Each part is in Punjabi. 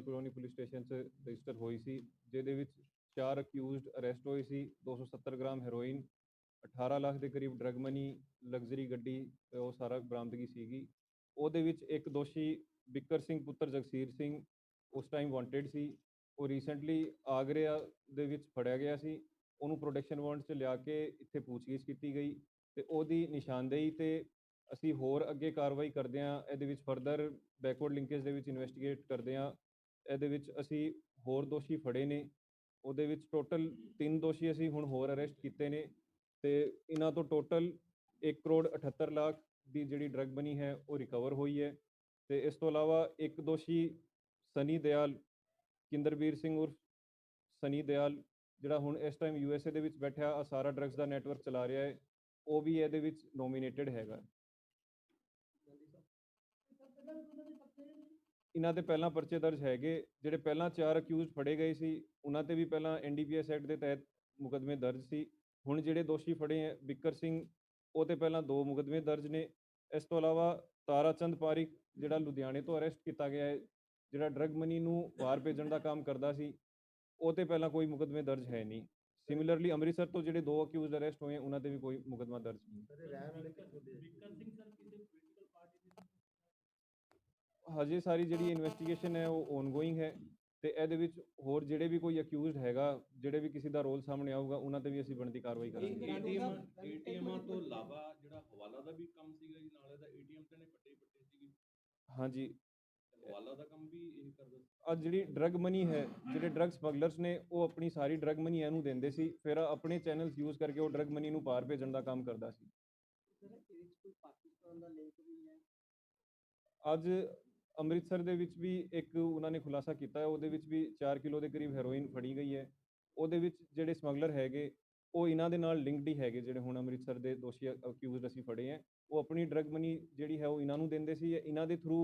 ਕਲੋਨੀ ਪੁਲਿਸ ਸਟੇਸ਼ਨ 'ਚ ਰਜਿਸਟਰ ਹੋਈ ਸੀ, ਜਿਹਦੇ ਵਿੱਚ ਚਾਰ ਅਕਿਊਜ਼ਡ ਅਰੈਸਟ ਹੋਏ ਸੀ 270 ਗ੍ਰਾਮ ਹੈਰੋਇਨ 18 ਲੱਖ ਦੇ ਕਰੀਬ ਡਰਗ ਮਨੀ ਲਗਜ਼ਰੀ ਗੱਡੀ ਉਹ ਸਾਰਾ ਬਰਾਮਦਗੀ ਸੀਗੀ। ਉਹਦੇ ਵਿੱਚ ਇੱਕ ਦੋਸ਼ੀ ਬਿੱਕਰ ਸਿੰਘ ਪੁੱਤਰ ਜਗਸੀਰ ਸਿੰਘ ਉਸ ਟਾਈਮ ਵਾਂਟਡ ਸੀ। ਉਹ ਰੀਸੈਂਟਲੀ ਆਗਰਿਆ ਦੇ ਵਿੱਚ ਫੜਿਆ ਗਿਆ ਸੀ। ਉਹਨੂੰ ਪ੍ਰੋਟੈਕਸ਼ਨ ਵਾਰੰਟ 'ਚ ਲਿਆ ਕੇ ਇੱਥੇ ਪੁੱਛਗਿੱਛ ਕੀਤੀ ਗਈ ਤੇ ਉਹਦੀ ਨਿਸ਼ਾਨਦੇਹੀ ਤੇ ਅਸੀਂ ਹੋਰ ਅੱਗੇ ਕਾਰਵਾਈ ਕਰਦੇ ਹਾਂ। ਇਹਦੇ ਵਿੱਚ ਫਰਦਰ ਬੈਕਵਰਡ ਲਿੰਕੇਜ ਦੇ ਵਿੱਚ ਇਨਵੈਸਟੀਗੇਟ ਕਰਦੇ ਹਾਂ। ਇਹਦੇ ਵਿੱਚ ਅਸੀਂ ਹੋਰ ਦੋਸ਼ੀ ਫੜੇ ਨੇ। ਉਹਦੇ ਵਿੱਚ ਟੋਟਲ ਤਿੰਨ ਦੋਸ਼ੀ ਅਸੀਂ ਹੁਣ ਹੋਰ ਅਰੈਸਟ ਕੀਤੇ ਨੇ ਤੇ ਇਹਨਾਂ ਤੋਂ ਟੋਟਲ 1 ਕਰੋੜ 78 ਲੱਖ ਦੀ ਜਿਹੜੀ ਡਰੱਗ ਬਣੀ ਹੈ, ਉਹ ਰਿਕਵਰ ਹੋਈ ਹੈ ਤੇ ਇਸ ਤੋਂ ਇਲਾਵਾ ਇੱਕ ਦੋਸ਼ੀ ਸਨੀ ਦਿਆਲ ਕਿੰਦਰਬੀਰ ਸਿੰਘ ਉਰਫ ਸਨੀ ਦਿਆਲ, ਜਿਹੜਾ ਹੁਣ ਇਸ ਟਾਈਮ ਯੂਐਸਏ ਦੇ ਵਿੱਚ ਬੈਠਿਆ ਆ ਸਾਰਾ ਡਰੱਗਸ ਦਾ ਨੈਟਵਰਕ ਚਲਾ ਰਿਹਾ ਹੈ, ਉਹ ਵੀ ਇਹਦੇ ਵਿੱਚ ਨੋਮੀਨੇਟਡ ਹੈਗਾ। ਇਹਨਾਂ ਤੇ ਪਹਿਲਾਂ ਪਰਚੇ ਦਰਜ ਹੈਗੇ ਜਿਹੜੇ ਪਹਿਲਾਂ ਚਾਰ ਅਕਿਊਜ਼ ਫੜੇ ਗਏ ਸੀ ਉਹਨਾਂ ਤੇ ਵੀ ਪਹਿਲਾਂ ਐਨਡੀਪੀਐਸ ਐਕਟ ਦੇ ਤਹਿਤ ਮੁਕੱਦਮੇ ਦਰਜ ਸੀ। ਹੁਣ ਜਿਹੜੇ ਦੋਸ਼ੀ ਫੜੇ ਹੈ ਬਿੱਕਰ ਸਿੰਘ ਉਹ ਤੇ ਪਹਿਲਾਂ ਦੋ ਮੁਕੱਦਮੇ ਦਰਜ ਨੇ। ਇਸ ਤੋਂ ਇਲਾਵਾ ਤਾਰਾ ਚੰਦ ਪਾਰਿਕ ਜਿਹੜਾ ਲੁਧਿਆਣੇ ਤੋਂ ਅਰੈਸਟ ਕੀਤਾ ਗਿਆ ਹੈ ਜਿਹੜਾ ਡਰਗ ਮਨੀ ਨੂੰ ਬਾਹਰ ਭੇਜਣ ਦਾ ਕੰਮ ਕਰਦਾ ਸੀ ਉਹ ਤੇ ਪਹਿਲਾਂ ਕੋਈ ਮੁਕੱਦਮੇ ਦਰਜ ਹੈ ਨਹੀਂ। ਸਿਮਿਲਰਲੀ ਅੰਮ੍ਰਿਤਸਰ ਤੋਂ ਜਿਹੜੇ ਦੋ ਅਕਿਊਜ਼ ਅਰੈਸਟ ਹੋਏ ਉਹਨਾਂ ਤੇ ਵੀ ਕੋਈ ਮੁਕੱਦਮਾ ਦਰਜ ਨਹੀਂ। ਹਜੇ ਸਾਰੀ ਜਿਹੜੀ ਇਨਵੈਸਟੀਗੇਸ਼ਨ ਹੈ ਉਹ ਔਨਗੋਇੰਗ ਹੈ ਤੇ ਇਹਦੇ ਵਿੱਚ ਹੋਰ ਜਿਹੜੇ ਵੀ ਕੋਈ ਅਕਿਊਜ਼ਡ ਹੈਗਾ ਜਿਹੜੇ ਵੀ ਕਿਸੇ ਦਾ ਰੋਲ ਸਾਹਮਣੇ ਆਊਗਾ ਉਹਨਾਂ ਤੇ ਵੀ ਅਸੀਂ ਬਣਦੀ ਕਾਰਵਾਈ ਕਰਾਂਗੇ। ਏਟੀਐਮ ਏਟੀਐਮਾਂ ਤੋਂ ਇਲਾਵਾ ਜਿਹੜਾ ਹਵਾਲਾ ਦਾ ਵੀ ਕੰਮ ਸੀਗਾ ਜੀ ਨਾਲੇ ਦਾ ਏਟੀਐਮ ਤੇ ਨੇ ਪੱਟੇ ਪੱਟੇ ਸੀਗੇ। ਹਾਂਜੀ। ਹਵਾਲਾ ਦਾ ਕੰਮ ਵੀ ਇਹ ਕਰਦਾ ਸੀ। ਆ ਜਿਹੜੀ ਡਰਗ ਮਨੀ ਹੈ ਜਿਹੜੇ ਡਰਗ ਸਮਗਲਰਸ ਨੇ ਉਹ ਆਪਣੀ ਸਾਰੀ ਡਰਗ ਮਨੀ ਇਹਨੂੰ ਦਿੰਦੇ ਸੀ ਫਿਰ ਆਪਣੇ ਚੈਨਲਸ ਯੂਜ਼ ਕਰਕੇ ਉਹ ਡਰਗ ਮਨੀ ਨੂੰ ਪਾਰ ਭੇਜਣ ਦਾ ਕੰਮ ਕਰਦਾ ਸੀ। ਅੱਜ ਅੰਮ੍ਰਿਤਸਰ ਦੇ ਵਿੱਚ ਵੀ ਇੱਕ ਉਹਨਾਂ ਨੇ ਖੁਲਾਸਾ ਕੀਤਾ ਹੈ, ਉਹਦੇ ਵਿੱਚ ਵੀ 4 ਕਿਲੋ ਦੇ ਕਰੀਬ ਹੈਰੋਇਨ ਫੜੀ ਗਈ ਹੈ। ਉਹਦੇ ਵਿੱਚ ਜਿਹੜੇ ਸਮਗਲਰ ਹੈਗੇ, ਉਹ ਇਹਨਾਂ ਦੇ ਨਾਲ ਲਿੰਕਡ ਹੀ ਹੈਗੇ, ਜਿਹੜੇ ਹੁਣ ਅੰਮ੍ਰਿਤਸਰ ਦੇ ਦੋਸ਼ੀ ਅਕਿਊਜ਼ਡ ਅਸੀਂ ਫੜੇ ਹੈ। ਉਹ ਆਪਣੀ ਡਰਗ ਮਨੀ ਜਿਹੜੀ ਹੈ, ਉਹ ਇਹਨਾਂ ਨੂੰ ਦਿੰਦੇ ਸੀ, ਇਹਨਾਂ ਦੇ ਥਰੂ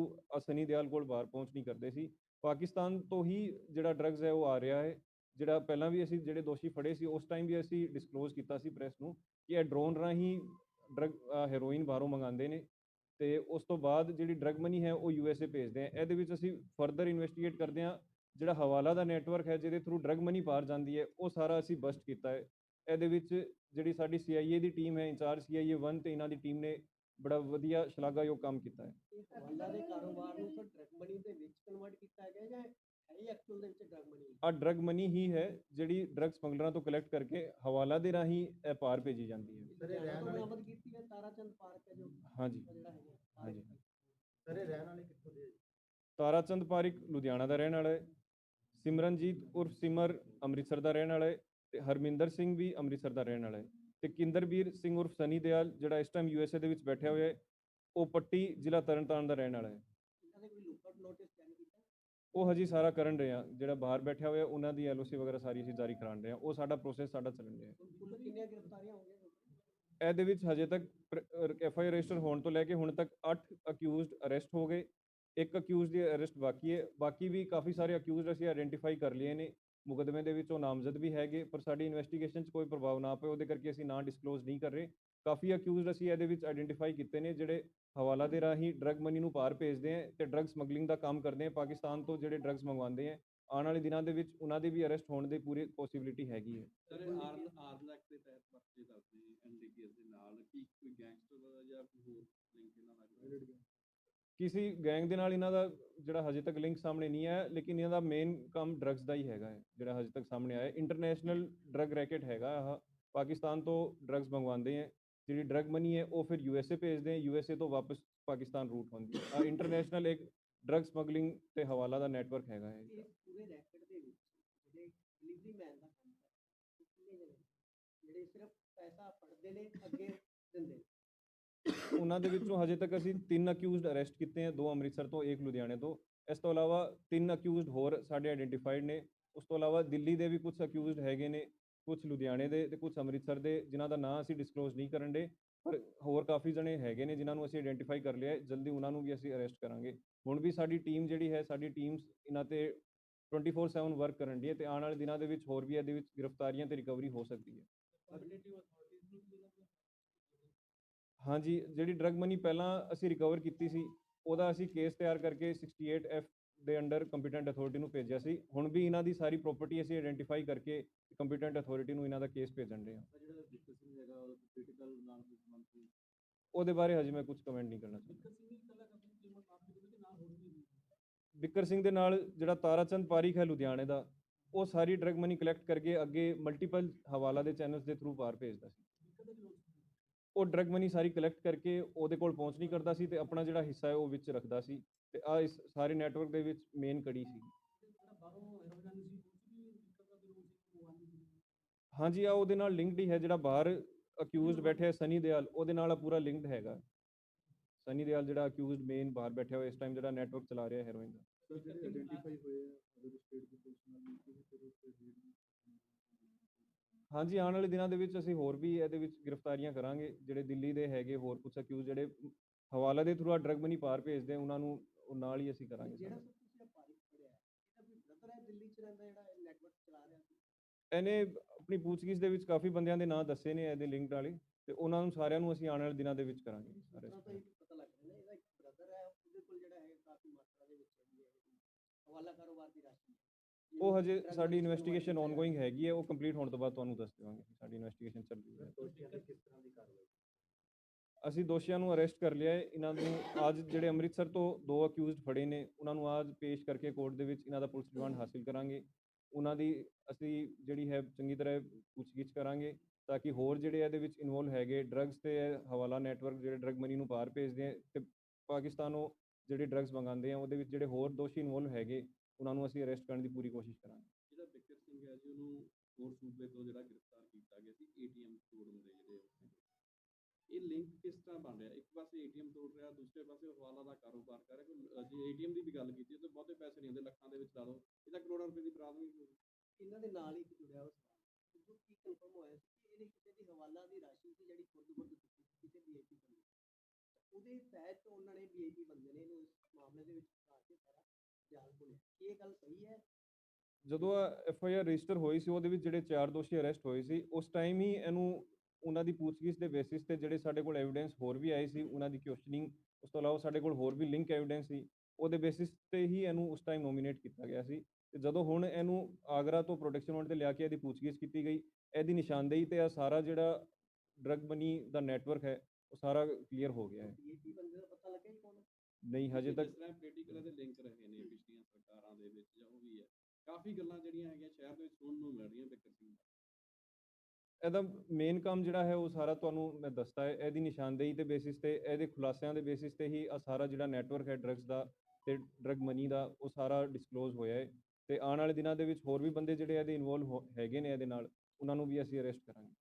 ਸਨੀ ਦਿਆਲ ਕੋਲ ਬਾਹਰ ਪਹੁੰਚ ਨਹੀਂ ਕਰਦੇ ਸੀ। ਪਾਕਿਸਤਾਨ ਤੋਂ ਹੀ ਜਿਹੜਾ ਡਰੱਗਸ ਹੈ, ਉਹ ਆ ਰਿਹਾ ਹੈ। ਜਿਹੜਾ ਪਹਿਲਾਂ ਵੀ ਅਸੀਂ ਜਿਹੜੇ ਦੋਸ਼ੀ ਫੜੇ ਸੀ, ਉਸ ਟਾਈਮ ਵੀ ਅਸੀਂ ਡਿਸਕਲੋਜ਼ ਕੀਤਾ ਸੀ ਪ੍ਰੈਸ ਨੂੰ ਕਿ ਇਹ ਡਰੋਨ ਰਾਹੀਂ ਡਰਗ ਹੈਰੋਇਨ ਬਾਹਰੋਂ ਮੰਗਾਉਂਦੇ ਨੇ। ਤੇ ਉਸ ਤੋਂ ਬਾਅਦ ਜਿਹੜੀ ਡਰਗ ਮਨੀ ਹੈ ਉਹ ਯੂਐਸਏ ਭੇਜਦੇ ਆ ਇਹਦੇ ਵਿੱਚ ਅਸੀਂ ਫਰਦਰ ਇਨਵੈਸਟੀਗੇਟ ਕਰਦੇ ਆ ਜਿਹੜਾ ਹਵਾਲਾ ਦਾ ਨੈਟਵਰਕ ਹੈ ਜਿਹਦੇ ਥਰੂ ਡਰਗ ਮਨੀ ਪਾਰ ਜਾਂਦੀ ਹੈ ਉਹ ਸਾਰਾ ਅਸੀਂ ਬਸਟ ਕੀਤਾ ਹੈ। ਇਹਦੇ ਵਿੱਚ ਜਿਹੜੀ ਸਾਡੀ ਸੀਆਈਏ ਦੀ ਟੀਮ ਹੈ ਇੰਚਾਰਜ ਸੀਆਈਏ 1 ਤੇ ਇਹਨਾਂ ਦੀ ਟੀਮ ਨੇ ਬੜਾ ਵਧੀਆ ਸ਼ਲਾਘਾਯੋਗ ਕੰਮ ਕੀਤਾ ਹੈ। ਹਵਾਲਾ ਦੇ ਕਾਰੋਬਾਰ ਨੂੰ ਫਿਰ ਡਰਗ ਮਨੀ ਦੇ ਵਿੱਚ ਕਨਵਰਟ ਕੀਤਾ ਗਿਆ ਜਾਂ ਹੈ ਹੀ ਐਕਚੁਅਲ ਦੇ ਵਿੱਚ ਡਰਗ ਮਨੀ ਆ ਡਰਗ ਮਨੀ ਹੀ ਹੈ ਜਿਹੜੀ ਡਰਗ ਸਮਗਲਰਾਂ ਤੋਂ ਕਲੈਕਟ ਕਰਕੇ ਹਵਾਲਾ ਦੇ ਰਾਹੀਂ ਇਹ ਪਾਰ ਭੇਜੀ ਜਾਂਦੀ ਹੈ। ਸਰ ਇਹ ਰਹਿਣ ਵਾਲੇ ਬਰਾਮਦ ਕੀਤੀ ਹੈ ਤਾਰਾਚੰਦ ਪਾਰਕ ਹੈ ਜੋ। ਹਾਂਜੀ। ਹਾਂਜੀ। ਸਰ ਇਹ ਰਹਿਣ ਵਾਲੇ ਕਿੱਥੋਂ ਦੇ ਤਾਰਾਚੰਦ ਪਾਰਿਕ ਲੁਧਿਆਣਾ ਦਾ ਰਹਿਣ ਵਾਲਾ ਹੈ। ਸਿਮਰਨਜੀਤ ਉਰਫ ਸਿਮਰ ਅੰਮ੍ਰਿਤਸਰ ਦਾ ਰਹਿਣ ਵਾਲਾ ਹੈ ਤੇ ਹਰਮਿੰਦਰ ਸਿੰਘ ਵੀ ਅੰਮ੍ਰਿਤਸਰ ਦਾ ਰਹਿਣ ਵਾਲਾ ਹੈ। ਤੇ ਕਿੰਦਰਬੀਰ ਸਿੰਘ ਉਰਫ ਸਨੀ ਦਿਆਲ ਜਿਹੜਾ ਇਸ ਟਾਈਮ ਯੂਐਸਏ ਦੇ ਵਿੱਚ ਬੈਠਿਆ ਹੋਇਆ ਹੈ ਉਹ ਪੱਟੀ ਜ਼ਿਲ੍ਹਾ ਤਰਨਤਾਰਨ ਦਾ ਰਹਿਣ ਵਾਲਾ ਹੈ। ਉਹ ਹਜੀ ਸਾਰਾ ਕਰਨ ਰਹੇ ਆ। ਜਿਹੜਾ ਬਾਹਰ ਬੈਠਿਆ ਹੋਇਆ ਉਹਨਾਂ ਦੀ ਐਲਓਸੀ ਵਗੈਰਾ ਸਾਰੀ ਅਸੀਂ ਜਾਰੀ ਕਰਾਉਣ ਰਹੇ ਆ। ਉਹ ਸਾਡਾ ਪ੍ਰੋਸੈਸ ਸਾਡਾ ਚੱਲਣ ਰਿਹਾ ਕਿੰਨੀਆਂ ਗ੍ਰਿਫਤਾਰੀਆਂ ਹੋ ਗਈਆਂ? ਇਹਦੇ ਵਿੱਚ ਹਜੇ ਤੱਕ ਐਫ ਆਈ ਰਜਿਸਟਰ ਹੋਣ ਤੋਂ ਲੈ ਕੇ ਹੁਣ ਤੱਕ 8 ਅਕਿਊਜ਼ਡ ਅਰੈਸਟ ਹੋ ਗਏ। ਇੱਕ ਅਕਿਊਜ਼ ਦੀ ਅਰੈਸਟ ਬਾਕੀ ਹੈ। ਬਾਕੀ ਵੀ ਕਾਫੀ ਸਾਰੇ ਅਕਿਊਜ਼ਡ ਅਸੀਂ ਆਇਡੈਂਟੀਫਾਈ ਕਰ ਲਏ ਨੇ। ਮੁਕਦਮੇ ਦੇ ਵਿੱਚ ਉਹ ਨਾਮਜ਼ਦ ਵੀ ਹੈਗੇ, ਪਰ ਸਾਡੀ ਇਨਵੈਸਟੀਗੇਸ਼ਨ 'ਚ ਕੋਈ ਪ੍ਰਭਾਵ ਨਾ ਪਏ ਉਹਦੇ ਕਰਕੇ ਅਸੀਂ ਨਾਂ ਡਿਸਕਲੋਜ਼ ਨਹੀਂ ਕਰ ਰਹੇ। ਕਾਫੀ ਅਕਿਊਜ਼ਡ ਅਸੀਂ ਇਹਦੇ ਵਿੱਚ ਆਇਡੈਂਟੀਫਾਈ ਕੀਤੇ ਨੇ, ਜਿਹੜੇ ਹਵਾਲਾ ਦੇ ਰਾਹੀਂ ਡਰੱਗ ਮਨੀ ਨੂੰ ਪਾਰ ਭੇਜਦੇ ਆ ਤੇ ਡਰੱਗ ਸਮਗਲਿੰਗ ਦਾ ਕੰਮ ਕਰਦੇ ਆ। ਪਾਕਿਸਤਾਨ ਤੋਂ ਜਿਹੜੇ ਡਰਗਸ ਮੰਗਵਾਉਂਦੇ ਆ ਆਉਣ ਵਾਲੇ ਦਿਨਾਂ ਦੇ ਵਿੱਚ ਉਹਨਾਂ ਦੇ ਵੀ ਅਰੈਸਟ ਹੋਣ ਦੀ ਪੂਰੀ ਪੋਸਿਬਿਲਿਟੀ ਹੈਗੀ ਹੈ। ਸਰ ਆਰਨ ਆਰਨ ਐਕਟ ਦੇ ਤਹਿਤ ਪਰਚੇ ਕਰਦੇ ਐਨਡੀਪੀਐਸ ਦੇ ਨਾਲ। ਕੀ ਕੋਈ ਗੈਂਗਸਟਰ ਦਾ ਜਾਂ ਕੋਈ ਹੋਰ ਲਿੰਕ ਇਹਨਾਂ ਨਾਲ ਕਿਸੇ ਗੈਂਗ ਦੇ ਨਾਲ ਇਹਨਾਂ ਦਾ ਜਿਹੜਾ ਹਜੇ ਤੱਕ ਲਿੰਕ ਸਾਹਮਣੇ ਨਹੀਂ ਆਇਆ ਲੇਕਿਨ ਇਹਨਾਂ ਦਾ ਮੇਨ ਕੰਮ ਡਰੱਗਸ ਦਾ ਹੀ ਹੈਗਾ ਹੈ ਜਿਹੜਾ ਹਜੇ ਤੱਕ ਸਾਹਮਣੇ ਆਇਆ। ਇੰਟਰਨੈਸ਼ਨਲ ਡਰੱਗ ਰੈਕੇਟ ਹੈਗਾ ਆਹ ਪਾਕਿਸਤਾਨ ਤੋਂ ਡਰੱਗਸ ਮੰਗਵਾਉਂਦੇ ਹੈ। ਜਿਹੜੀ ਡਰੱਗ ਮਨੀ ਹੈ ਉਹ ਫਿਰ ਯੂਐਸਏ ਭੇਜਦੇ ਹੈ। ਯੂਐਸਏ ਤੋਂ ਵਾਪਸ ਪਾਕਿਸਤਾਨ ਰੂਟ ਹੁੰਦੀ ਹੈ। ਇੰਟਰਨੈਸ਼ਨਲ ਇੱਕ ਡਰੱਗ ਸਮਗਲਿੰਗ ਤੇ ਹਵਾਲਾ ਦਾ ਨੈਟਵਰਕ ਹੈਗਾ ਹੈ ਇਸ ਪੂਰੇ ਰੈਕਟ ਦੇ ਵਿੱਚ ਜਿਹੜੇ ਡਿਲੀਵਰੀ ਮੈਨ ਦਾ ਕੰਮ ਹੈ ਉਹ ਕਿੰਨੇ ਜਣੇ ਜਿਹੜੇ ਸਿਰਫ ਪੈਸਾ ਫੜਦੇ ਨੇ ਅੱਗੇ ਦਿੰਦੇ ਨੇ। ਉਹਨਾਂ ਦੇ ਵਿੱਚੋਂ ਹਜੇ ਤੱਕ ਅਸੀਂ ਤਿੰਨ ਅਕਿਊਜ਼ਡ ਅਰੈਸਟ ਕੀਤੇ ਹੈ ਦੋ ਅੰਮ੍ਰਿਤਸਰ ਤੋਂ ਇੱਕ ਲੁਧਿਆਣੇ ਤੋਂ। ਇਸ ਤੋਂ ਇਲਾਵਾ ਤਿੰਨ ਅਕਿਊਜ਼ਡ ਹੋਰ ਸਾਡੇ ਆਇਡੈਂਟੀਫਾਈਡ ਨੇ। ਉਸ ਤੋਂ ਇਲਾਵਾ ਦਿੱਲੀ ਦੇ ਵੀ ਕੁਝ ਅਕਿਊਜ਼ਡ ਹੈਗੇ ਨੇ ਕੁਝ ਲੁਧਿਆਣੇ ਦੇ ਤੇ ਕੁਝ ਅੰਮ੍ਰਿਤਸਰ ਦੇ ਜਿਨ੍ਹਾਂ ਦਾ ਨਾਂ ਅਸੀਂ ਡਿਸਕਲੋਜ਼ ਨਹੀਂ ਕਰਨ ਦੇ ਪਰ ਹੋਰ ਕਾਫੀ ਜਣੇ ਹੈਗੇ ਨੇ ਜਿਨ੍ਹਾਂ ਨੂੰ ਅਸੀਂ ਆਇਡੈਂਟੀਫਾਈ ਕਰ ਲਿਆ ਜਲਦੀ ਉਹਨਾਂ ਨੂੰ ਵੀ ਅਸੀਂ ਅਰੈਸਟ ਕਰਾਂਗੇ। ਹੁਣ ਵੀ ਸਾਡੀ ਟੀਮ ਜਿਹੜੀ ਹੈ ਸਾਡੀ ਟੀਮਸ ਇਹਨਾਂ ਤੇ 24/7 ਵਰਕ ਕਰਨ ਦੀ ਹੈ ਤੇ ਆਉਣ ਵਾਲੇ ਦਿਨਾਂ ਦੇ ਵਿੱਚ ਹੋਰ ਵੀ ਇਹਦੇ ਵਿੱਚ ਗ੍ਰਿਫਤਾਰੀਆਂ ਤੇ ਰਿਕਵਰੀ ਹੋ ਸਕਦੀ ਹੈ। ਹਾਂਜੀ ਜਿਹੜੀ ਡਰਗ ਮਨੀ ਪਹਿਲਾਂ ਅਸੀਂ ਰਿਕਵਰ ਕੀਤੀ ਸੀ ਉਹਦਾ ਅਸੀਂ ਕੇਸ ਤਿਆਰ ਕਰਕੇ 68 ਐਫ ਦੇ ਅੰਡਰ ਕੰਪੀਟੈਂਟ ਅਥਾਰਟੀ ਨੂੰ ਭੇਜਿਆ ਸੀ। ਹੁਣ ਵੀ ਇਹਨਾਂ ਦੀ ਸਾਰੀ ਪ੍ਰਾਪਰਟੀ ਅਸੀਂ ਆਇਡੈਂਟੀਫਾਈ ਕਰਕੇ ਕੰਪੀਟੈਂਟ ਅਥਾਰਟੀ ਨੂੰ ਇਹਨਾਂ ਦਾ ਕੇਸ ਭੇਜਣ ਦੇ ਹਾਂ। ਉਹਦੇ ਬਾਰੇ ਹਜੇ ਮੈਂ ਕੁਝ ਕਮੈਂਟ ਨਹੀਂ ਕਰਨਾ ਚਾਹੁੰਦਾ। ਬਿੱਕਰ ਸਿੰਘ ਦੇ ਨਾਲ ਜਿਹੜਾ ਤਾਰਾਚੰਦ ਪਾਰੀਖ ਹੈ ਲੁਧਿਆਣੇ ਦਾ ਉਹ ਸਾਰੀ ਡਰਗ ਮਨੀ ਕਲੈਕਟ ਕਰਕੇ ਅੱਗੇ ਮਲਟੀਪਲ ਹਵਾਲਾ ਦੇ ਚੈਨਲਸ ਦੇ ਥਰੂ ਪਾਰ ਭੇਜਦਾ ਸੀ। ਉਹ ਡਰਗ ਮਨੀ ਸਾਰੀ ਕਲੈਕਟ ਕਰਕੇ ਉਹਦੇ ਕੋਲ ਪਹੁੰਚ ਨਹੀਂ ਕਰਦਾ ਸੀ ਤੇ ਆਪਣਾ ਜਿਹੜਾ ਹਿੱਸਾ ਹੈ ਉਹ ਵਿੱਚ ਰੱਖਦਾ ਸੀ ਤੇ ਆ ਇਸ ਸਾਰੇ ਨੈਟਵਰਕ ਦੇ ਵਿੱਚ ਮੇਨ ਕੜੀ ਸੀ। ਹਾਂਜੀ ਆ ਉਹਦੇ ਨਾਲ ਲਿੰਕਡ ਹੀ ਹੈ ਜਿਹੜਾ ਬਾਹਰ ਅਕਿਊਜ਼ਡ ਬੈਠਿਆ ਸਨੀ ਦਿਆਲ ਉਹਦੇ ਨਾਲ ਆ ਪੂਰਾ ਲਿੰਕਡ ਹੈਗਾ। ਸਨੀ ਦਿਆਲ ਜਿਹੜਾ ਅਕਿਊਜ਼ਡ ਮੇਨ ਬਾਹਰ ਬੈਠਿਆ ਹੋਇਆ ਇਸ ਟਾਈਮ ਜਿਹੜਾ ਨੈਟਵਰਕ ਚਲਾ ਰਿਹਾ ਹੈਰੋਇਨ ਦਾ। ਆ ਹਾਂਜੀ ਆਉਣ ਵਾਲੇ ਦਿਨਾਂ ਦੇ ਵਿੱਚ ਅਸੀਂ ਹੋਰ ਵੀ ਇਹਦੇ ਵਿੱਚ ਗ੍ਰਿਫਤਾਰੀਆਂ ਕਰਾਂਗੇ। ਜਿਹੜੇ ਦਿੱਲੀ ਦੇ ਹੈਗੇ ਹੋਰ ਕੁਝ ਅਕਿਊਜ਼ ਜਿਹੜੇ ਹਵਾਲਾ ਦੇ ਥਰੂ ਆ ਡਰਗ ਮਨੀ ਪਾਰ ਭੇਜਦੇ ਆ, ਉਹਨਾਂ ਨੂੰ ਉਹ ਨਾਲ ਹੀ ਅਸੀਂ ਕਰਾਂਗੇ ਜਿਹੜਾ ਤੁਸੀਂ ਇਹ ਪਾਰਿਕ ਪੜਿਆ ਇਹਦਾ ਕੋਈ ਬ੍ਰਦਰ ਹੈ ਦਿੱਲੀ ਚ ਰਹਿੰਦਾ ਜਿਹੜਾ ਨੈਟਵਰਕ ਚਲਾ ਰਿਹਾ ਇਹਨੇ ਆਪਣੀ ਪੁੱਛਗਿੱਛ ਦੇ ਵਿੱਚ ਕਾਫੀ ਬੰਦਿਆਂ ਦੇ ਨਾਂ ਦੱਸੇ ਨੇ ਇਹਦੇ ਲਿੰਕਡ ਵਾਲੇ ਤੇ ਉਹਨਾਂ ਨੂੰ ਸਾਰਿਆਂ ਨੂੰ ਅਸੀਂ ਆਉਣ ਵਾਲੇ ਦਿਨਾਂ ਦੇ ਵਿੱਚ ਕਰਾਂਗੇ ਸਾਰੇ ਸੂਤਰਾਂ ਤੋਂ ਇਹ ਪਤਾ ਲੱਗ ਰਿਹਾ ਨਾ ਇਹਦਾ ਇੱਕ ਬ੍ਰਦਰ ਹੈ ਉਹਦੇ ਕੋਲ ਜਿਹੜਾ ਹੈ ਕਾਫੀ ਮਾਤਰਾ ਦੇ ਵਿੱਚ ਹੈਗੀ ਹੈ ਇਹਦੀ ਹਵਾਲਾ ਕਾਰੋਬਾਰ ਦੀ ਰਾਸ਼ੀ ਉਹ ਹਜੇ ਸਾਡੀ ਇਨਵੈਸਟੀਗੇਸ਼ਨ ਆਨਗੋਇੰਗ ਹੈਗੀ ਹੈ ਉਹ ਕੰਪਲੀਟ ਹੋਣ ਤੋਂ ਬਾਅਦ ਤੁਹਾਨੂੰ ਦੱਸ ਦੇਵਾਂਗੇ ਸਾਡੀ ਇਨਵੈਸਟੀਗੇਸ਼ਨ ਚੱਲ ਰਹੀ ਹੈ। ਅਸੀਂ ਦੋਸ਼ੀਆਂ ਨੂੰ ਅਰੈਸਟ ਕਰ ਲਿਆ ਹੈ ਇਹਨਾਂ ਨੂੰ ਅੱਜ ਜਿਹੜੇ ਅੰਮ੍ਰਿਤਸਰ ਤੋਂ ਦੋ ਅਕਿਊਜ਼ਡ ਫੜੇ ਨੇ ਉਹਨਾਂ ਨੂੰ ਅੱਜ ਪੇਸ਼ ਕਰਕੇ ਕੋਰਟ ਦੇ ਵਿੱਚ ਇਹਨਾਂ ਦਾ ਪੁਲਿਸ ਰਿਮਾਂਡ ਹਾਸਿਲ ਕਰਾਂਗੇ। ਉਹਨਾਂ ਦੀ ਅਸੀਂ ਜਿਹੜੀ ਹੈ ਚੰਗੀ ਤਰ੍ਹਾਂ ਪੁੱਛਗਿੱਛ ਕਰਾਂਗੇ ਤਾਂ ਕਿ ਹੋਰ ਜਿਹੜੇ ਇਹਦੇ ਵਿੱਚ ਇਨਵੋਲਵ ਹੈਗੇ ਡਰੱਗਸ ਤੇ ਹਵਾਲਾ ਨੈਟਵਰਕ ਜਿਹੜੇ ਡਰੱਗ ਮਨੀ ਨੂੰ ਬਾਹਰ ਭੇਜਦੇ ਆ ਤੇ ਪਾਕਿਸਤਾਨੋਂ ਜਿਹੜੇ ਡਰੱਗਸ ਮੰਗਾਉਂਦੇ ਆ ਉਹਦੇ ਵਿੱਚ ਜਿਹੜੇ ਹੋਰ ਦੋਸ਼ੀ ਇਨਵੋਲਵ ਹੈਗੇ, ਉਹਨਾਂ ਨੂੰ ਅਸੀਂ ਅਰੈਸਟ ਕਰਨ ਦੀ ਪੂਰੀ ਕੋਸ਼ਿਸ਼ ਕਰਾਂਗੇ। ਜਿਹੜਾ ਬਿੱਕਰ ਸਿੰਘ ਹੈ ਜੀ, ਉਹਨੂੰ ਹੋਰ ਸੂਬੇ ਤੋਂ ਜਿਹੜਾ ਗ੍ਰਿਫਤਾਰ ਕੀਤਾ ਗਿਆ ਸੀ, ਏਟੀਐਮ ਤੋੜਨ ਦੇ ਜਿਹੜੇ ਇਹ ਲਿੰਕ ਕਿਸ ਤਰ੍ਹਾਂ ਬਣ ਰਿਹਾ? ਇੱਕ ਪਾਸੇ ਏਟੀਐਮ ਤੋੜ ਰਿਹਾ ਦੂਸਰੇ ਪਾਸੇ ਹਵਾਲਾ ਦਾ ਕਾਰੋਬਾਰ ਕਰ ਰਿਹਾ। ਜੇ ਏਟੀਐਮ ਦੀ ਵੀ ਗੱਲ ਕੀਤੀ ਤਾਂ ਬਹੁਤੇ ਪੈਸੇ ਨਹੀਂ ਹੁੰਦੇ ਲੱਖਾਂ ਦੇ ਵਿੱਚ ਲਾ ਲਓ ਇਹਦਾ ਕਰੋੜਾਂ ਰੁਪਏ ਦੀ ਹੋਈ ਇਹਨਾਂ ਦੇ ਨਾਲ ਹੀ ਇੱਕ ਜੁੜਿਆ ਉਸ ਜੋ ਕੀ ਕਨਫਰਮ ਹੋਇਆ ਸੀ ਕਿ ਇਹਦੇ ਕਿਸੇ ਦੀ ਹਵਾਲਾ ਦੀ ਰਾਸ਼ੀ ਸੀ ਜਿਹੜੀ ਖੁਰਦ ਖੁਰਦ ਕਿਸੇ ਵੀਆਈਪੀ ਬੰਦੇ ਉਹਦੇ ਤਹਿਤ ਉਹਨਾਂ ਨੇ ਵੀਆਈਪੀ ਬੰਦੇ ਨੇ ਇਹਨੂੰ ਇਸ ਮਾਮਲੇ ਦੇ ਵਿੱਚ ਫਸਾ ਕੇ ਸਾਰਾ ਜਾਲ ਬੁਣਿਆ ਕੀ ਇਹ ਗੱਲ ਸਹੀ ਹੈ? ਜਦੋਂ ਐਫ ਆਈ ਆਰ ਰਜਿਸਟਰ ਹੋਈ ਸੀ ਉਹਦੇ ਵਿੱਚ ਜਿਹੜੇ ਚਾਰ ਦੋਸ਼ੀ ਅਰੈਸਟ ਹੋਏ ਸੀ ਉਸ ਟਾਈਮ ਹੀ ਇਹਨੂੰ ਉਹਨਾਂ ਦੀ ਪੁੱਛਗਿੱਛ ਦੇ ਬੇਸਿਸ ਤੇ ਜਿਹੜੇ ਸਾਡੇ ਕੋਲ ਐਵੀਡੈਂਸ ਹੋਰ ਵੀ ਆਏ ਸੀ ਉਹਨਾਂ ਦੀ ਕੁਐਸਚਨਿੰਗ ਉਸ ਤੋਂ ਇਲਾਵਾ ਸਾਡੇ ਕੋਲ ਹੋਰ ਵੀ ਲਿੰਕ ਐਵੀਡੈਂਸ ਸੀ ਉਹਦੇ ਬੇਸਿਸ ਤੇ ਹੀ ਇਹਨੂੰ ਉਸ ਟਾਈਮ ਨੋਮੀਨੇਟ ਕੀਤਾ ਗਿਆ ਸੀ ਤੇ ਜਦੋਂ ਹੁਣ ਇਹਨੂੰ ਆਗਰਾ ਤੋਂ ਪ੍ਰੋਟੈਕਸ਼ਨ ਵਾਰੰਟ ਤੇ ਲਿਆ ਕੇ ਇਹਦੀ ਪੁੱਛਗਿੱਛ ਕੀਤੀ ਗਈ ਇਹਦੀ ਨਿਸ਼ਾਨਦੇਹੀ ਤੇ ਆ ਸਾਰਾ ਜਿਹੜਾ ਡਰਗ ਮਨੀ ਦਾ ਨੈਟਵਰਕ ਹੈ ਉਹ ਸਾਰਾ ਕਲੀਅਰ ਹੋ ਗਿਆ ਹੈ ਵੀਆਈਪੀ ਬੰਦੇ ਦਾ ਪਤਾ ਲੱਗਿਆ ਜੀ ਕੌਣ ਹੈ? ਨਹੀਂ ਹਜੇ ਤੱਕ ਜਿਸ ਤਰ੍ਹਾਂ ਪੋਲੀਟੀਕਲ ਦੇ ਲਿੰਕ ਰਹੇ ਨੇ ਪਿਛਲੀਆਂ ਸਰਕਾਰਾਂ ਦੇ ਵਿੱਚ ਜਾਂ ਉਹ ਵੀ ਹੈ ਕਾਫੀ ਗੱਲਾਂ ਜਿਹੜੀਆਂ ਹੈਗੀਆਂ ਸ਼ਹਿਰ ਦੇ ਵਿੱਚ ਸੁਣਨ ਨੂੰ ਮਿਲ ਰਹੀਆਂ ਬਿੱਕਰ ਸਿੰਘ ਦਾ ਇਹਦਾ ਮੇਨ ਕੰਮ ਜਿਹੜਾ ਹੈ ਉਹ ਸਾਰਾ ਤੁਹਾਨੂੰ ਮੈਂ ਦੱਸਤਾ ਹੈ, ਇਹਦੀ ਨਿਸ਼ਾਨਦੇਹੀ ਦੇ ਬੇਸਿਸ ਤੇ, ਇਹਦੇ ਖੁਲਾਸਿਆਂ ਦੇ ਬੇਸਿਸ ਤੇ ਹੀ ਆ ਸਾਰਾ ਜਿਹੜਾ ਨੈਟਵਰਕ ਹੈ ਡਰੱਗਸ ਦਾ ਤੇ ਡਰੱਗ ਮਨੀ ਦਾ, ਉਹ ਸਾਰਾ ਡਿਸਕਲੋਜ਼ ਹੋਇਆ ਹੈ ਤੇ ਆਉਣ ਵਾਲੇ ਦਿਨਾਂ ਦੇ ਵਿੱਚ ਹੋਰ ਵੀ ਬੰਦੇ ਜਿਹੜੇ ਇਹਦੇ ਇਨਵੋਲਵ ਹੈਗੇ ਨੇ ਇਹਦੇ ਨਾਲ, ਉਹਨਾਂ ਨੂੰ ਵੀ ਅਸੀਂ ਅਰੈਸਟ ਕਰਾਂਗੇ।